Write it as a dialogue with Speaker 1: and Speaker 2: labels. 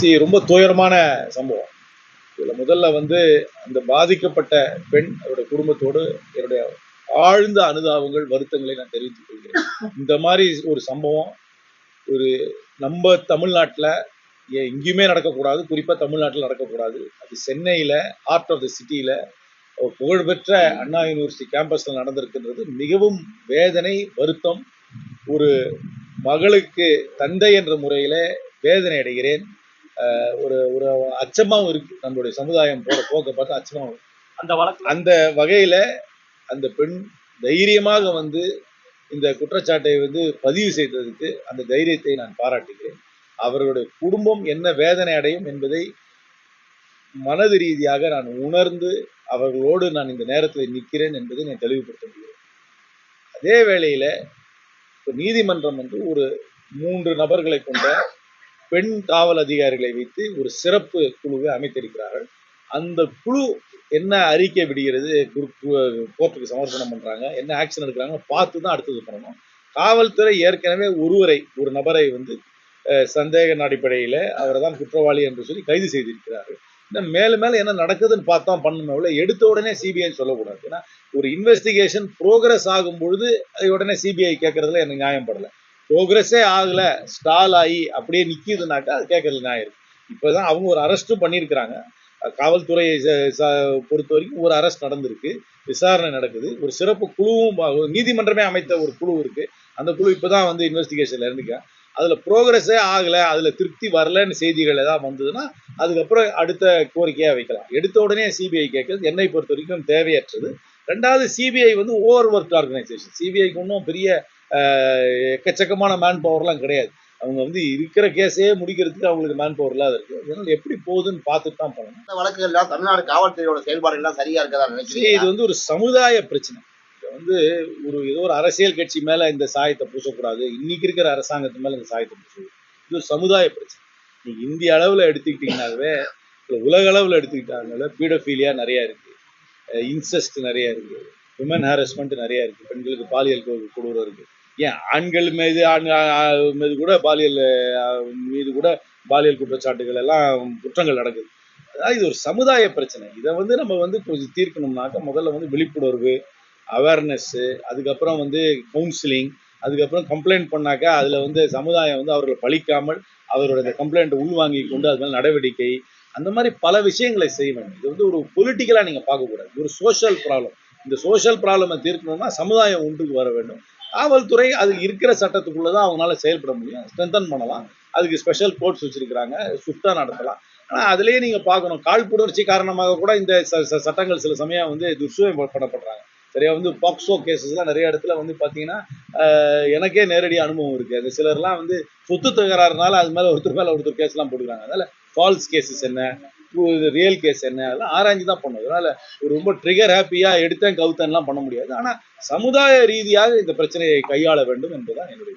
Speaker 1: C ரொம்ப துயரமான சம்பவம். இதில் முதல்ல வந்து அந்த பாதிக்கப்பட்ட பெண் அவருடைய குடும்பத்தோடு என்னுடைய ஆழ்ந்த அனுதாபங்கள் வருத்தங்களை நான் தெரிவித்துக் கொள்கிறேன். இந்த மாதிரி ஒரு சம்பவம் ஒரு நம்ம தமிழ்நாட்டில் எங்கேயுமே நடக்கக்கூடாது. குறிப்பாக தமிழ்நாட்டில் நடக்கக்கூடாது. அது சென்னையில் ஆர்ட் ஆஃப் த சிட்டியில் புகழ்பெற்ற அண்ணா யூனிவர்சிட்டி கேம்பஸில் நடந்திருக்கின்றது. மிகவும் வேதனை வருத்தம் ஒரு மகளுக்கு தந்தை என்ற முறையில் வேதனை அடைகிறேன். ஒரு ஒரு அச்சமாவும் இருக்கு. நம்மளுடைய சமுதாயம் போற போக்க பார்த்து அச்சமாவும் இருக்கு.
Speaker 2: அந்த வழக்கு
Speaker 1: அந்த வகையில அந்த பெண் தைரியமாக வந்து இந்த குற்றச்சாட்டை வந்து பதிவு செய்ததுக்கு அந்த தைரியத்தை நான் பாராட்டுகிறேன். அவர்களுடைய குடும்பம் என்ன வேதனை அடையும் என்பதை மனது ரீதியாக நான் உணர்ந்து அவர்களோடு நான் இந்த நேரத்தில் நிற்கிறேன் என்பதை நான் தெளிவுபடுத்த முடியும். அதே வேளையில இப்ப நீதிமன்றம் வந்து ஒரு மூன்று நபர்களை கொண்ட பெண் காவல் அதிகாரிகளை வைத்து ஒரு சிறப்பு குழுவை அமைத்திருக்கிறார்கள். அந்த குழு என்ன அறிக்கை விடுகிறது குரு- கு- கோர்ட்டுக்கு சமர்ப்பணம் பண்றாங்க என்ன ஆக்ஷன் எடுக்கிறாங்க பார்த்து தான் அடுத்தது பண்ணணும். காவல்துறை ஏற்கனவே ஒருவரை ஒரு நபரை வந்து சந்தேக அடிப்படையில் அவரை தான் குற்றவாளி என்று சொல்லி கைது செய்திருக்கிறார்கள். இன்னும் மேலும் மேலே என்ன நடக்குதுன்னு பார்த்தா பண்ணணும் இல்லை எடுத்த உடனே சிபிஐ சொல்லக்கூடாது. ஏன்னா ஒரு இன்வெஸ்டிகேஷன் ப்ரோக்ரஸ் ஆகும் பொழுது உடனே சிபிஐ கேட்கறதுல எனக்கு நியாயம் படலை. ப்ரோக்ரஸே ஆகலை ஸ்டால் ஆகி அப்படியே நிற்கிதுனாக்கா அது கேட்கறது நியாயம் இப்போ தான் அவங்க ஒரு அரெஸ்ட்டும் பண்ணியிருக்கிறாங்க. காவல்துறையை பொறுத்த வரைக்கும் ஒரு அரெஸ்ட் நடந்திருக்கு. விசாரணை நடக்குது. ஒரு சிறப்பு குழுவும் நீதிமன்றமே அமைத்த ஒரு குழு இருக்குது அந்த குழு இப்போ தான் வந்து இன்வெஸ்டிகேஷனில் இருந்துக்க அதில் ப்ரோக்ரஸே ஆகலை அதில் திருப்தி வரலன்னு செய்திகள் ஏதாவது வந்ததுன்னா அதுக்கப்புறம் அடுத்த கோரிக்கையாக வைக்கலாம். எடுத்த உடனே சிபிஐ கேட்கறது என்னை பொறுத்த வரைக்கும் தேவையற்றது. ரெண்டாவது சிபிஐ வந்து ஓவர் ஒர்க் ஆர்கனைசேஷன் சிபிஐக்கு ஒன்றும் பெரிய எக்கச்சக்கமான மேன் பவர்லாம் கிடையாது. அவங்க வந்து இருக்கிற கேஸே முடிக்கிறதுக்கு அவங்களுக்கு மேன் பவர் இல்லாத இருக்கு. அதனால எப்படி போகுதுன்னு பார்த்துட்டு தான் பண்ணணும்
Speaker 3: இந்த வழக்குகள்லாம் தமிழ்நாடு காவல்துறையோட செயல்பாடு எல்லாம் சரியா இருக்கதா நினைக்கிறீங்க?
Speaker 1: இது வந்து ஒரு சமுதாய பிரச்சனை. இது வந்து ஒரு ஏதோ ஒரு அரசியல் கட்சி மேல இந்த சாயத்தை பூசக்கூடாது. இன்னைக்கு இருக்கிற அரசாங்கத்து மேல இந்த சாயத்தை பூசக்கூடாது. இது ஒரு சமுதாய பிரச்சனை. நீங்க இந்திய அளவுல எடுத்துக்கிட்டீங்கன்னாவே உலக அளவுல எடுத்துக்கிட்டாங்கனால பீடோஃபீலியா நிறைய இருக்கு. இன்செஸ்ட் நிறைய இருக்கு. விமன் ஹாரஸ்மெண்ட் நிறைய இருக்கு. பெண்களுக்கு பாலியல் கொடூரம் இருக்கு. ஏன் ஆண்கள் மீது ஆண் மீது கூட பாலியல் மீது கூட பாலியல் குற்றச்சாட்டுகள் எல்லாம் குற்றங்கள் நடக்குது. அதாவது இது ஒரு சமுதாய பிரச்சனை. இதை வந்து நம்ம வந்து கொஞ்சம் தீர்க்கணும்னாக்க முதல்ல வந்து விழிப்புணர்வு அவேர்னஸ்ஸு அதுக்கப்புறம் வந்து கவுன்சிலிங் அதுக்கப்புறம் கம்ப்ளைண்ட் பண்ணாக்கா அதில் வந்து சமுதாயம் வந்து அவர்களை பழிக்காமல் அவரோட கம்ப்ளைண்ட்டை உள்வாங்கி கொண்டு அது மேலே நடவடிக்கை. அந்த மாதிரி பல விஷயங்களை செய்ய வேண்டும். இது வந்து ஒரு பொலிட்டிக்கலாக நீங்கள் பார்க்கக்கூடாது. ஒரு சோஷியல் ப்ராப்ளம் இந்த சோஷியல் ப்ராப்ளமை தீர்க்கணும்னா சமுதாயம் ஒன்றுக்கு வர வேண்டும். காவல்துறை அது இருக்கிற சட்டத்துக்குள்ளே தான் அவங்களால செயல்பட முடியும். ஸ்ட்ரென்தன் பண்ணலாம். அதுக்கு ஸ்பெஷல் கோர்ட்ஸ் வச்சிருக்கிறாங்க. ஸ்விஃப்டாக நடத்தலாம். ஆனால் அதுலேயே நீங்கள் பார்க்கணும். காழ்ப்புணர்ச்சி காரணமாக கூட இந்த ச- ச- சட்டங்கள் சில சமயம் வந்து துஷ்பிரயோகப்படப்படுறாங்க சரியா? வந்து பாக்ஸோ கேசஸ்லாம் நிறைய இடத்துல வந்து பார்த்தீங்கன்னா எனக்கே நேரடி அனுபவம் இருக்குது அது சிலர்லாம் வந்து சொத்து தகராறுனால அது மேலே ஒருத்தர் மேலே ஒருத்தர் கேஸ்லாம் போட்டுக்கிறாங்க. அதனால் ஃபால்ஸ் கேசஸ் என்ன? ரியல் கேஸ் என்ன? அதெல்லாம் ஆராய்ஞ்சு தான் பண்ணும். அதனால ஒரு ரொம்ப ட்ரிகர் ஹாப்பியாக எடுத்தேன் கவுத்தன்லாம் பண்ண முடியாது. ஆனால் சமுதாய ரீதியாக இந்த பிரச்சனையை கையாள வேண்டும் என்பதுதான் என்னுடைய